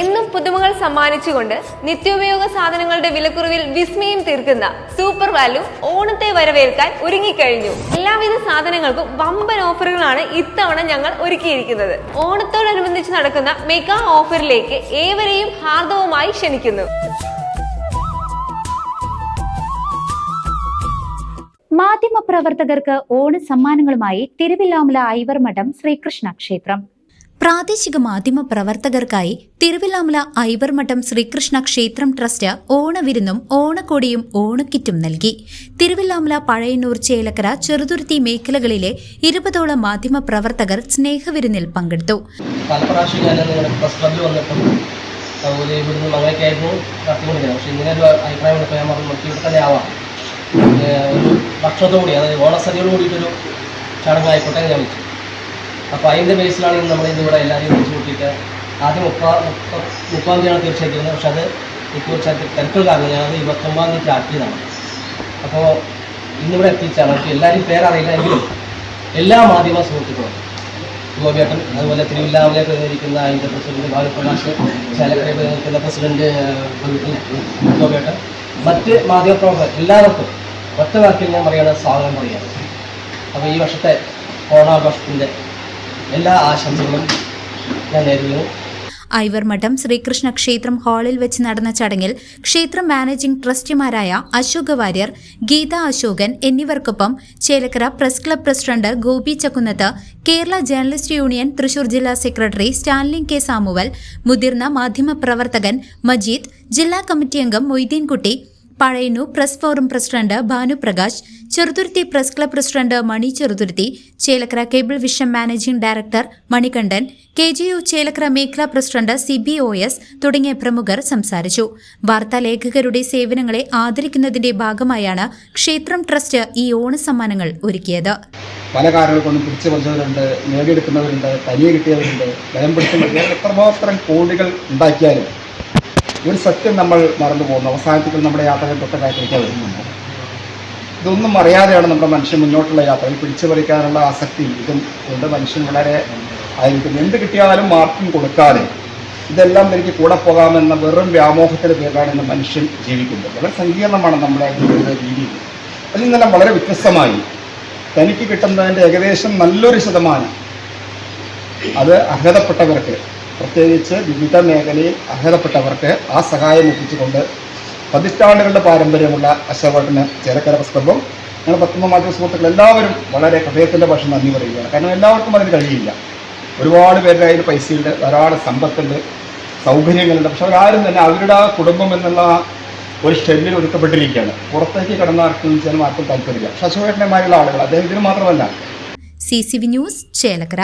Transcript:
എന്നും പുതുമകൾ സമ്മാനിച്ചുകൊണ്ട് നിത്യോപയോഗ സാധനങ്ങളുടെ വിലക്കുറവിൽ വിസ്മയം തീർക്കുന്ന സൂപ്പർ വാല്യൂ ഓണത്തെ വരവേൽക്കാൻ ഒരുങ്ങിക്കഴിഞ്ഞു. എല്ലാവിധ സാധനങ്ങൾക്കും വമ്പൻ ഓഫറുകളാണ് ഇത്തവണ ഞങ്ങൾ ഒരുക്കിയിരിക്കുന്നത്. ഓണത്തോടനുബന്ധിച്ച് നടക്കുന്ന മെഗാ ഓഫറിലേക്ക് ഏവരെയും ഹാർദവുമായി ക്ഷണിക്കുന്നു. മാധ്യമപ്രവർത്തകർക്ക് ഓണ സമ്മാനങ്ങളുമായി തിരുവില്ലാമല ഐവർമഠം ശ്രീകൃഷ്ണ ക്ഷേത്രം. പ്രാദേശിക മാധ്യമ പ്രവർത്തകർക്കായി തിരുവിലാമല ഐവർമഠം ശ്രീകൃഷ്ണ ക്ഷേത്രം ട്രസ്റ്റ് ഓണവിരുന്നും ഓണക്കൊടിയും ഓണക്കിറ്റും നൽകി. തിരുവിലാമല പഴയന്നൂർ ചേലക്കര ചെറുതുരുത്തി മേഖലകളിലെ ഇരുപതോളം മാധ്യമ പ്രവർത്തകർ സ്നേഹവിരുന്നിൽ പങ്കെടുത്തു. പല അതായത് ഓണസദ്യയോട് കൂടിയിട്ടൊരു ചടങ്ങായിക്കോട്ടെ ഞാൻ വെച്ചു അപ്പോൾ അതിന്റെ ബേസിലാണ് നമ്മൾ ഇന്നിവിടെ എല്ലാവരെയും വിളിച്ചു കൂട്ടിയിട്ട് ആദ്യം മുപ്പാ മുപ്പ തീയതിയാണ് തീർച്ചയായിട്ടും പക്ഷെ അത് ഇപ്പോൾ തിരക്കുള്ള കാരണം ഞാനത് ഇരുപത്തൊമ്പതാം തീയതി ആക്കിയതാണ് അപ്പോൾ ഇന്നിവിടെ എത്തിച്ചാണ്. പക്ഷേ എല്ലാവരും പേരറിയില്ല എങ്കിലും എല്ലാ മാധ്യമ സുഹൃത്തുക്കളും ഗോപിയേട്ടൻ അതുപോലെ തിരുവില്ലാമലെ പ്രതിനിധിക്കുന്ന അതിന്റെ പ്രസിഡന്റ് ബാലപ്രകാശ് ചാലക്കരെ പ്രതിനിധിക്കുന്ന പ്രസിഡന്റ് ഗോപിയേട്ടൻ മറ്റ് മാധ്യമപ്രവർത്തകർ എല്ലാവർക്കും ഒറ്റ വാക്കിൽ ഞാൻ പറയുന്നത് സ്വാഗതം പറയുകയാണ്. അപ്പോൾ ഈ വർഷത്തെ ഓണാഘോഷത്തിന്റെ എല്ലാ ആശംസകളും ഞാൻ നേരുന്നു. ഐവർമഠം ശ്രീകൃഷ്ണ ക്ഷേത്രം ഹാളിൽ വെച്ച് നടന്ന ചടങ്ങിൽ ക്ഷേത്രം മാനേജിംഗ് ട്രസ്റ്റിമാരായ അശോക വാര്യർ ഗീത അശോകൻ എന്നിവർക്കൊപ്പം Chelakkara press club president Gopi Chakkunnath Kerala journalist union Thrissur ജില്ലാ സെക്രട്ടറി സ്റ്റാൻലി കെ സാമുവൽ മുതിർന്ന മാധ്യമപ്രവർത്തകൻ മജീദ് ജില്ലാ കമ്മിറ്റി അംഗം Moideenkutty Pazhayannur press forum president Bhanuprakash Cheruthuruthy press club president Mani Cheruthuruthy Chelakkara cable vision managing director Manikandan K G U Chelakkara മേഖലാ president C B O S തുടങ്ങിയ പ്രമുഖർ സംസാരിച്ചു. വാർത്താ ലേഖകരുടെ സേവനങ്ങളെ ആദരിക്കുന്നതിന്റെ ഭാഗമായാണ് ക്ഷേത്രം ട്രസ്റ്റ് ഈ ഓണ സമ്മാനങ്ങൾ ഒരുക്കിയത്. പല കാരണങ്ങൾ കൊണ്ടും നേടിയെടുക്കുന്നവരുണ്ട് തനിയെ കിട്ടിയവരുണ്ട് എത്രമാത്രം കോടികൾ ഉണ്ടാക്കിയാലും ഒരു സത്യം നമ്മൾ മറന്നു പോകുന്നു. അവസാനത്തിൽ നമ്മുടെ യാത്രകൾ തൊട്ട കാര്യത്തിലേക്ക് വരുന്നുണ്ട്. ഇതൊന്നും അറിയാതെയാണ് നമ്മുടെ മനുഷ്യൻ മുന്നോട്ടുള്ള യാത്രയിൽ പിടിച്ചു പറിക്കാനുള്ള ആസക്തി ഇതും കൊണ്ട് മനുഷ്യൻ വളരെ ആയിരിക്കും. എന്ത് കിട്ടിയാലും മാർക്കും കൊടുക്കാതെ ഇതെല്ലാം എനിക്ക് കൂടെ പോകാമെന്ന വെറും വ്യാമോഹത്തിന് പേരിലാണ് ഇന്ന് മനുഷ്യൻ ജീവിക്കുന്നത് വളരെ സങ്കീർണമാണ് നമ്മുടെ ജീവിത രീതി. അതിൽ നിന്നെല്ലാം വളരെ വ്യത്യസ്തമായി തനിക്ക് കിട്ടുന്നതിന്റെ ഏകദേശം നല്ലൊരു ശതമാനം അത് അർഹതപ്പെട്ടവർക്ക് പ്രത്യേകിച്ച് വിവിധ മേഖലയിൽ അർഹതപ്പെട്ടവർക്ക് ആ സഹായം എത്തിച്ചുകൊണ്ട് പതിറ്റാണ്ടുകളുടെ പാരമ്പര്യമുള്ള അശോകട്ടന് ചേലക്കര പ്രസ് ക്ലബും ഞങ്ങൾ പത്മ മാധ്യമ സുഹൃത്തുക്കൾ എല്ലാവരും വളരെ ഹൃദയത്തിന്റെ ഭാഷ നന്ദി പറയുകയാണ്. കാരണം എല്ലാവർക്കും അതിന് കഴിയില്ല. ഒരുപാട് പേരുടെ കയ്യിൽ പൈസയുണ്ട് ധാരാളം സമ്പത്തുണ്ട് സൗകര്യങ്ങളുണ്ട്. പക്ഷെ അവരാരും തന്നെ അവരുടെ ആ കുടുംബം എന്നുള്ള ഒരു ഷെല്ലിൽ ഒതുക്കപ്പെട്ടിരിക്കുകയാണ് പുറത്തേക്ക് കടന്ന ആർക്കും ചെയ്യാനും ആർക്കും താല്പര്യമില്ല. പക്ഷെ അശോകട്ടനെമാരുള്ള ആളുകൾ അദ്ദേഹത്തിന് മാത്രമല്ല. C C V news Chelakkara.